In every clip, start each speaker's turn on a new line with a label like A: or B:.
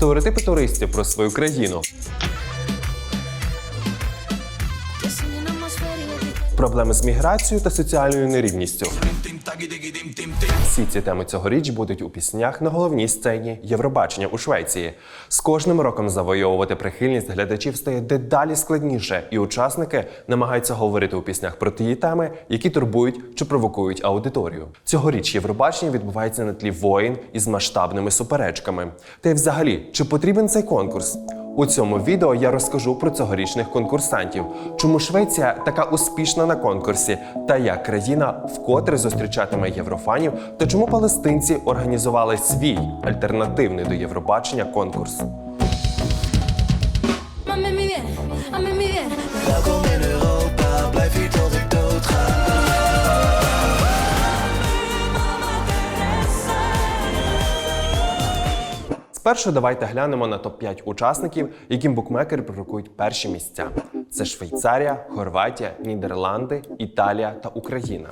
A: Стереотипи туристів про свою країну, проблеми з міграцією та соціальною нерівністю. Всі ці теми цьогоріч будуть у піснях на головній сцені Євробачення у Швеції. З кожним роком завойовувати прихильність глядачів стає дедалі складніше, і учасники намагаються говорити у піснях про ті теми, які турбують чи провокують аудиторію. Цьогоріч Євробачення відбувається на тлі воїн із масштабними суперечками. Та й взагалі, чи потрібен цей конкурс? У цьому відео я розкажу про цьогорічних конкурсантів, чому Швеція така успішна на конкурсі, та як країна вкотре зустрічатиме єврофанів, та чому палестинці організували свій альтернативний до Євробачення конкурс. Спершу давайте глянемо на топ-5 учасників, яким букмекери пророкують перші місця. Це Швейцарія, Хорватія, Нідерланди, Італія та Україна.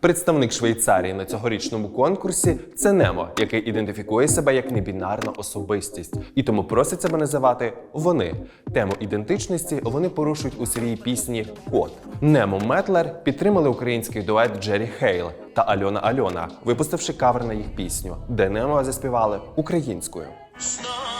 A: Представник Швейцарії на цьогорічному конкурсі це Немо, який ідентифікує себе як небінарна особистість, і тому просить себе називати вони. Тему ідентичності вони порушують у своїй пісні Код. Немо Метлер підтримали український дует Джері Хейл та Альона Альона, випустивши кавер на їх пісню, де Немо заспівали українською.
B: С нами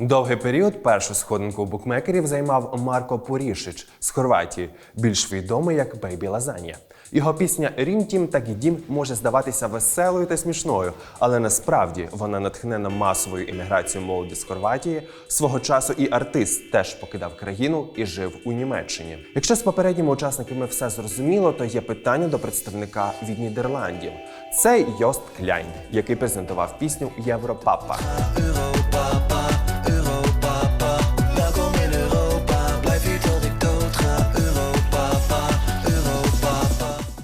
A: Довгий період першу сходинку букмекерів займав Марко Порішич з Хорватії, більш відомий як Бейбі Лазанія. Його пісня Рім Тім та Гідім може здаватися веселою та смішною, але насправді вона натхнена масовою імміграцією молоді з Хорватії. Свого часу і артист теж покидав країну і жив у Німеччині. Якщо з попередніми учасниками все зрозуміло, то є питання до представника від Нідерландів. Це Йост Кляйн, який презентував пісню Європапа.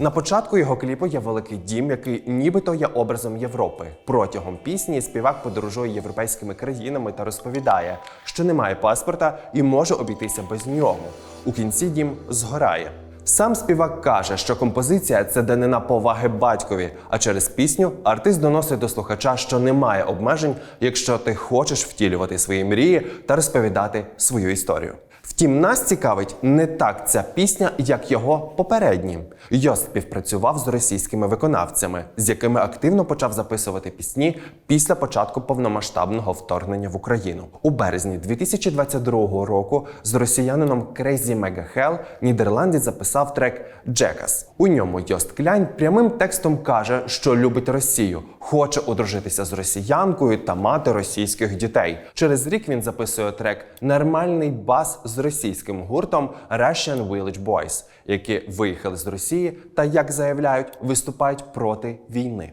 A: На початку його кліпу є великий дім, який нібито є образом Європи. Протягом пісні співак подорожує європейськими країнами та розповідає, що немає паспорта і може обійтися без нього. У кінці дім згорає. Сам співак каже, що композиція це данина поваги батькові, а через пісню артист доносить до слухача, що немає обмежень, якщо ти хочеш втілювати свої мрії та розповідати свою історію. Втім, нас цікавить не так ця пісня, як його попередні. Йост співпрацював з російськими виконавцями, з якими активно почав записувати пісні після початку повномасштабного вторгнення в Україну. У березні 2022 року з росіянином Mega Hell нідерландець записав трек Джекас. У ньому Йост Кляйн прямим текстом каже, що любить Росію, хоче одружитися з росіянкою та мати російських дітей. Через рік він записує трек Нормальний бас з російським гуртом Russian Village Boys, які виїхали з Росії та, як заявляють, виступають проти війни.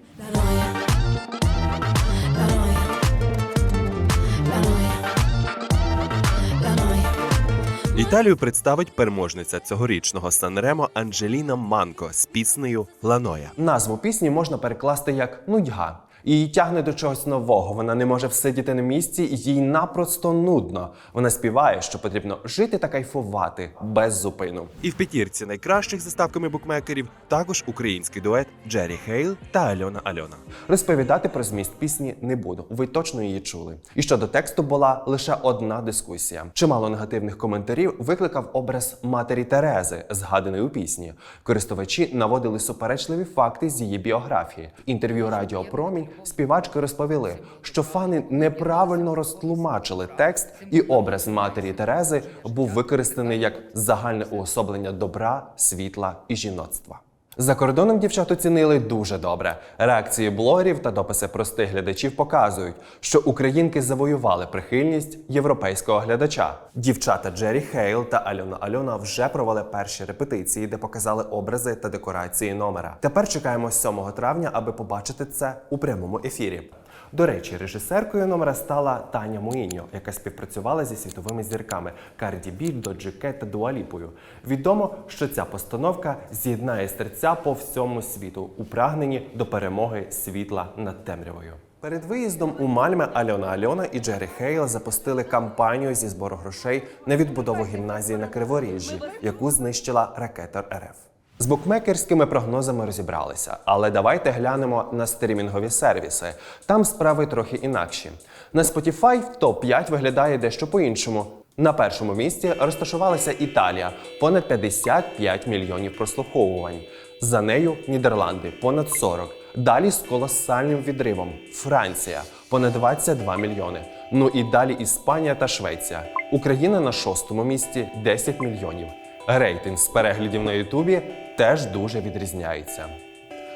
A: Італію представить переможниця цьогорічного Санремо Анджеліна Манко з піснею Ланоя. Назву пісні можна перекласти як нудьга. Її тягне до чогось нового. Вона не може всидіти на місці, їй напросто нудно. Вона співає, що потрібно жити та кайфувати без зупину. І в п'ятірці найкращих за ставками букмекерів також український дует Джері Хейл та Альона Альона. Розповідати про зміст пісні не буду. Ви точно її чули. І щодо тексту була лише одна дискусія. Чимало негативних коментарів викликав образ матері Терези, згаданий у пісні. Користувачі наводили суперечливі факти з її біографії. Інтерв'ю Радіо Промінь співачки розповіли, що фани неправильно розтлумачили текст, і образ матері Терези був використаний як загальне уособлення добра, світла і жіноцтва. За кордоном дівчат оцінили дуже добре. Реакції блогерів та дописи простих глядачів показують, що українки завоювали прихильність європейського глядача. Дівчата Джері Хейл та Альона Альона вже провели перші репетиції, де показали образи та декорації номера. Тепер чекаємо 7 травня, аби побачити це у прямому ефірі. До речі, режисеркою номера стала Таня Муїньо, яка співпрацювала зі світовими зірками Карді Бі, Доджі Кет та Дуаліпою. Відомо, що ця постановка з'єднає серця по всьому світу у прагненні до перемоги світла над темрявою. Перед виїздом у Мальме Альона Альона і Джері Хейл запустили кампанію зі збору грошей на відбудову гімназії на Криворіжжі, яку знищила ракета РФ. З букмекерськими прогнозами розібралися, але давайте глянемо на стрімінгові сервіси. Там справи трохи інакші. На Spotify топ-5 виглядає дещо по-іншому. На першому місці розташувалася Італія понад 55 мільйонів прослуховувань. За нею Нідерланди понад 40. Далі з колосальним відривом Франція понад 22 мільйони. Ну і далі Іспанія та Швеція. Україна на шостому місці 10 мільйонів. Рейтинг з переглядів на Ютубі теж дуже відрізняється.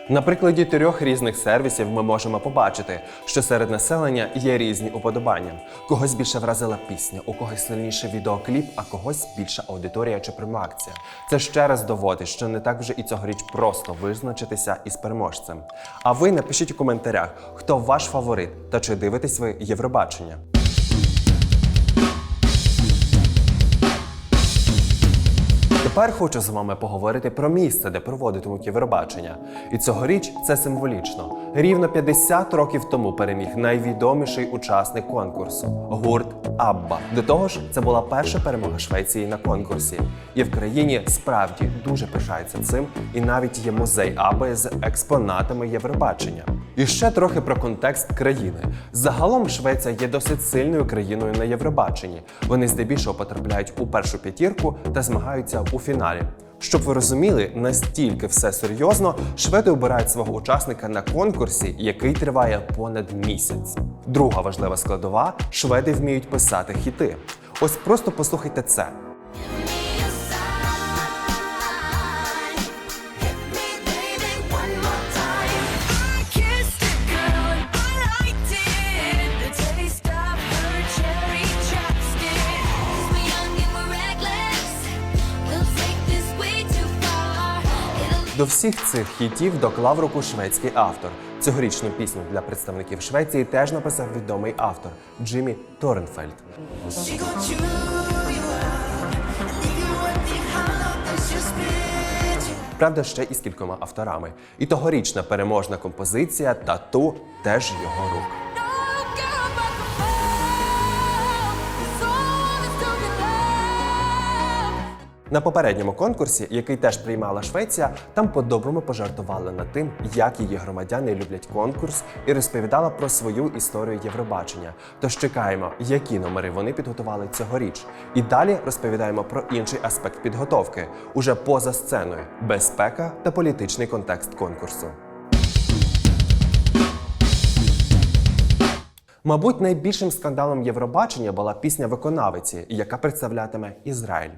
A: На прикладі трьох різних сервісів ми можемо побачити, що серед населення є різні уподобання. Когось більше вразила пісня, у когось сильніший відеокліп, а когось більша аудиторія чи промоакція. Це ще раз доводить, що не так вже і цьогоріч просто визначитися із переможцем. А ви напишіть у коментарях, хто ваш фаворит та чи дивитесь ви Євробачення. Тепер хочу з вами поговорити про місце, де проводитимуть Євробачення. І цьогоріч це символічно. Рівно 50 років тому переміг найвідоміший учасник конкурсу гурт Абба. До того ж, це була перша перемога Швеції на конкурсі. І в країні справді дуже пишається цим, і навіть є музей Абби з експонатами Євробачення. І ще трохи про контекст країни. Загалом Швеція є досить сильною країною на Євробаченні. Вони здебільшого потрапляють у першу п'ятірку та змагаються у фіналі. Щоб ви розуміли, настільки все серйозно, шведи обирають свого учасника на конкурсі, який триває понад місяць. Друга важлива складова шведи вміють писати хіти. Ось просто послухайте це. До всіх цих хітів доклав руку шведський автор. Цьогорічну пісню для представників Швеції теж написав відомий автор Джиммі
B: bitch.
A: Правда, ще і з кількома авторами. І тогорічна переможна композиція Тату теж його рук. На попередньому конкурсі, який теж приймала Швеція, там по-доброму пожартували над тим, як її громадяни люблять конкурс, і розповідала про свою історію Євробачення. Тож чекаємо, які номери вони підготували цьогоріч. І далі розповідаємо про інший аспект підготовки уже поза сценою безпека та політичний контекст конкурсу. Мабуть, найбільшим скандалом Євробачення була пісня виконавиці, яка представлятиме Ізраїль.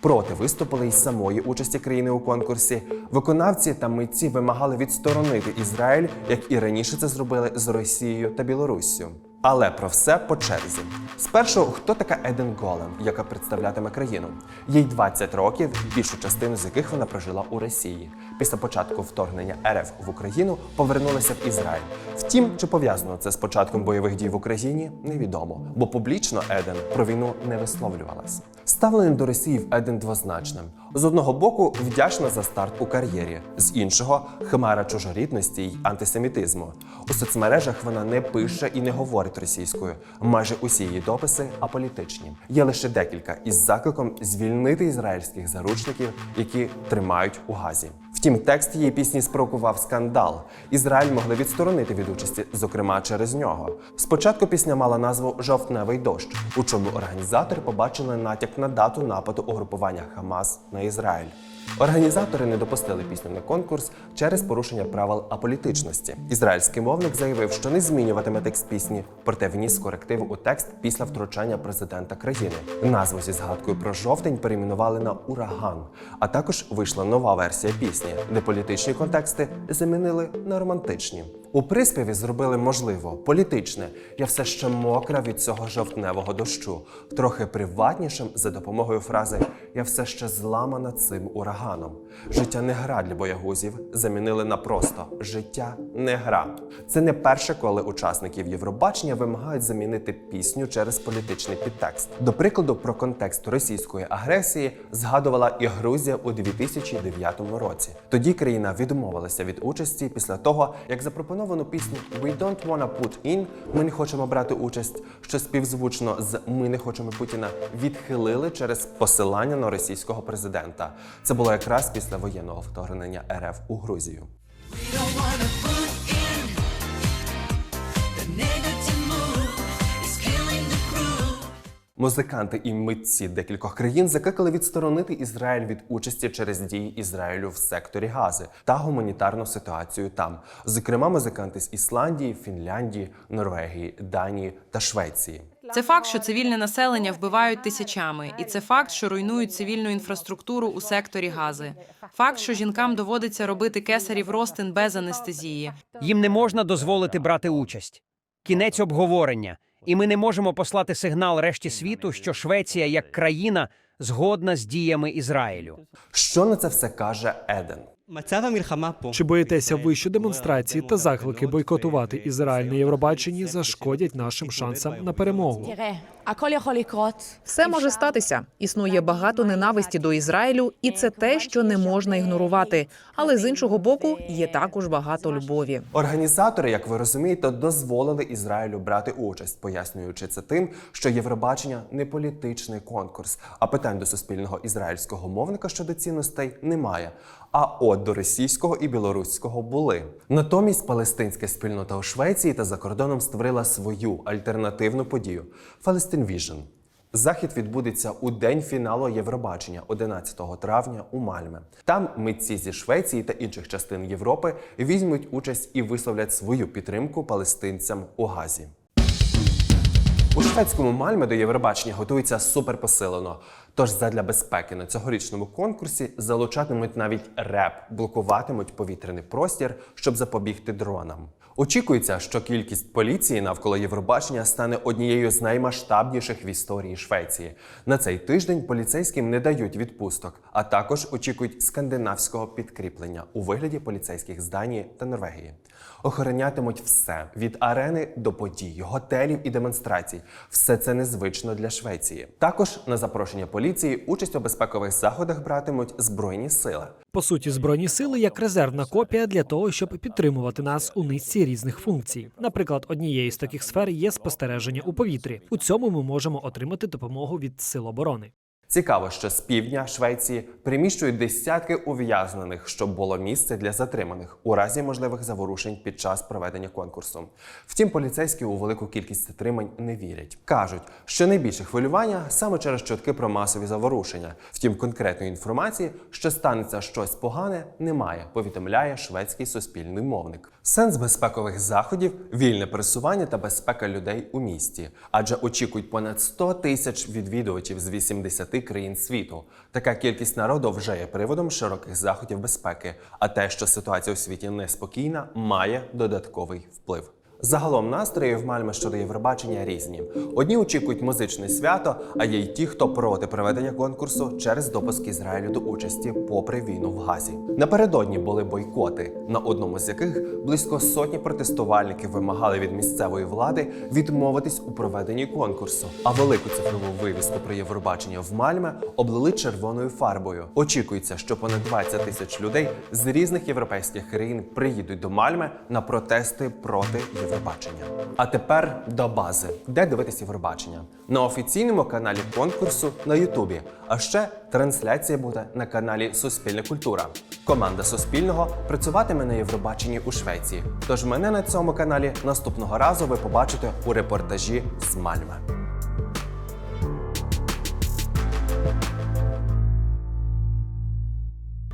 A: Проти виступили із самої участі країни у конкурсі. Виконавці та митці вимагали відсторонити Ізраїль, як і раніше це зробили з Росією та Білоруссю. Але про все по черзі. Спершу, хто така Еден Голем, яка представлятиме країну? Їй 20 років, більшу частину з яких вона прожила у Росії. Після початку вторгнення РФ в Україну повернулася в Ізраїль. Втім, чи пов'язано це з початком бойових дій в Україні, невідомо, бо публічно Еден про війну не висловлювалась. Ставлення до Росії в Еден двозначним. З одного боку, вдячна за старт у кар'єрі, з іншого химера чужорідності й антисемітизму. У соцмережах вона не пише і не говорить російською. Майже усі її дописи аполітичні. Є лише декілька із закликом звільнити ізраїльських заручників, які тримають у газі. Втім, текст її пісні спровокував скандал. Ізраїль могли відсторонити від участі, зокрема через нього. Спочатку пісня мала назву Жовтневий дощ, у чому організатори побачили натяк на дату нападу угрупування Хамас на Ізраїль. Організатори не допустили пісню на конкурс через порушення правил аполітичності. Ізраїльський мовник заявив, що не змінюватиме текст пісні, проте вніс коректив у текст після втручання президента країни. Назву зі згадкою про жовтень перейменували на ураган. А також вийшла нова версія пісні, де політичні контексти замінили на романтичні. У приспіві зробили можливо політичне. Я все ще мокра від цього жовтневого дощу, трохи приватнішим за допомогою фрази Я все ще зламана цим ураганом. Життя не гра для боягузів замінили на просто життя не гра. Це не перше, коли учасників Євробачення вимагають замінити пісню через політичний підтекст. До прикладу, про контекст російської агресії згадувала і Грузія у 2009 році. Тоді країна відмовилася від участі після того, як запропоновану пісню We don't wanna put in Ми не хочемо брати участь, що співзвучно з Ми не хочемо Путіна відхилили через посилання на російського президента. Це було якраз після воєнного вторгнення РФ у Грузію. Музиканти і митці декількох країн закликали відсторонити Ізраїль від участі через дії Ізраїлю в секторі Гази та гуманітарну ситуацію там. Зокрема, музиканти з Ісландії, Фінляндії, Норвегії, Данії та Швеції.
C: Це факт, що цивільне населення вбивають тисячами, і це факт, що руйнують цивільну інфраструктуру у секторі гази. Факт, що жінкам доводиться робити кесарів розтин без анестезії.
D: Їм не можна дозволити брати участь. Кінець обговорення. І ми не можемо послати сигнал решті світу, що Швеція як країна згодна з діями Ізраїлю.
A: Що на це все каже Еден?
E: Чи боїтеся ви, що демонстрації та заклики бойкотувати Ізраїль на Євробаченні зашкодять нашим шансам на перемогу?
F: Все може статися. Існує багато ненависті до Ізраїлю, і це те, що не можна ігнорувати. Але з іншого боку, є також багато любові.
A: Організатори, як ви розумієте, дозволили Ізраїлю брати участь, пояснюючи це тим, що Євробачення не політичний конкурс, а питань до суспільного ізраїльського мовника щодо цінностей немає. А от до російського і білоруського були. Натомість палестинська спільнота у Швеції та за кордоном створила свою альтернативну подію Palestine Vision. Захід відбудеться у день фіналу Євробачення 11 травня у Мальме. Там митці зі Швеції та інших частин Європи візьмуть участь і висловлять свою підтримку палестинцям у Газі. У шведському Мальме до Євробачення готується суперпосилено. Тож задля безпеки на цьогорічному конкурсі залучатимуть навіть реп, блокуватимуть повітряний простір, щоб запобігти дронам. Очікується, що кількість поліції навколо Євробачення стане однією з наймасштабніших в історії Швеції. На цей тиждень поліцейським не дають відпусток, а також очікують скандинавського підкріплення у вигляді поліцейських з Данії та Норвегії. Охоронятимуть все від арени до подій, готелів і демонстрацій. Все це незвично для Швеції. Також на запрошення поліції участь у безпекових заходах братимуть збройні сили.
E: По суті, збройні сили як резервна копія для того, щоб підтримувати нас у низці різних функцій. Наприклад, однією з таких сфер є спостереження у повітрі. У цьому ми можемо отримати допомогу від сил оборони.
A: Цікаво, що з півдня Швеції приміщують десятки ув'язнених, щоб було місце для затриманих у разі можливих заворушень під час проведення конкурсу. Втім, поліцейські у велику кількість затримань не вірять. кажуть, що найбільше хвилювання саме через чутки про масові заворушення. Втім, конкретної інформації, що станеться щось погане, немає. Повідомляє шведський суспільний мовник. Сенс безпекових заходів вільне пересування та безпека людей у місті, адже очікують понад 100 тисяч відвідувачів з 80 країн світу. Така кількість народу вже є приводом широких заходів безпеки. А те, що ситуація у світі неспокійна, має додатковий вплив. Загалом настрої в Мальме щодо Євробачення різні. Одні очікують музичне свято, а є й ті, хто проти проведення конкурсу через допуск Ізраїлю до участі попри війну в Газі. Напередодні були бойкоти, на одному з яких близько сотні протестувальників вимагали від місцевої влади відмовитись у проведенні конкурсу. А велику цифрову вивіску про Євробачення в Мальме облили червоною фарбою. Очікується, що понад 20 тисяч людей з різних європейських країн приїдуть до Мальме на протести проти. А тепер до бази, де дивитися Євробачення на офіційному каналі конкурсу на Ютубі. А ще трансляція буде на каналі Суспільна культура. Команда Суспільного працюватиме на Євробаченні у Швеції. Тож мене на цьому каналі наступного разу ви побачите у репортажі з Мальме.